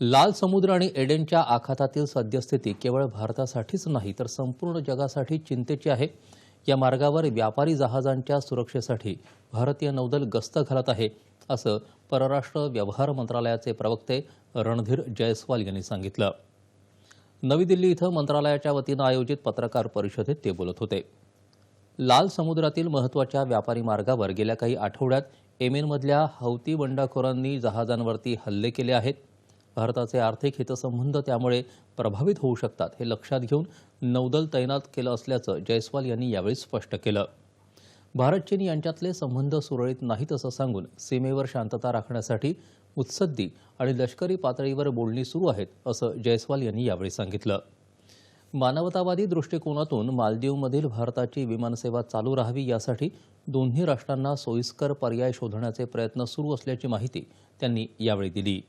लाल समुद्र आणि एडेनच्या आखातातील सद्यस्थिती केवळ भारतासाठीच नाही तर संपूर्ण जगासाठी चिंतेची आहे. या मार्गावर व्यापारी जहाजांच्या सुरक्षेसाठी भारतीय नौदल गस्त घालत आहे असं परराष्ट्र व्यवहार मंत्रालयाचे प्रवक्ते रणधीर जयस्वाल यांनी सांगितलं. नवी दिल्ली इथं मंत्रालयाच्या वतीनं आयोजित पत्रकार परिषदेत ते बोलत होते. लाल समुद्रातील महत्त्वाच्या व्यापारी मार्गावर गेल्या काही आठवड्यात येमेनमधल्या हौती बंडाखोरांनी जहाजांवरती हल्ले केले आहेत. भारताचे आर्थिक हितसंबंध त्यामुळे प्रभावित होऊ शकतात हे लक्षात घेऊन नौदल तैनात केलं असल्याचं जयस्वाल यांनी यावेळी स्पष्ट केलं. भारत चीन यांच्यातले संबंध सुरळीत नाहीत असं सांगून सीमेवर शांतता राखण्यासाठी उत्सद्दी आणि लष्करी पातळीवर बोलणी सुरू आहेत असं जयस्वाल यांनी यावेळी सांगितलं. मानवतावादी दृष्टिकोनातून मालदीवमधील भारताची विमानसेवा चालू राहावी यासाठी दोन्ही राष्ट्रांना सोयीस्कर पर्याय शोधण्याचे प्रयत्न सुरू असल्याची माहिती त्यांनी यावेळी दिली.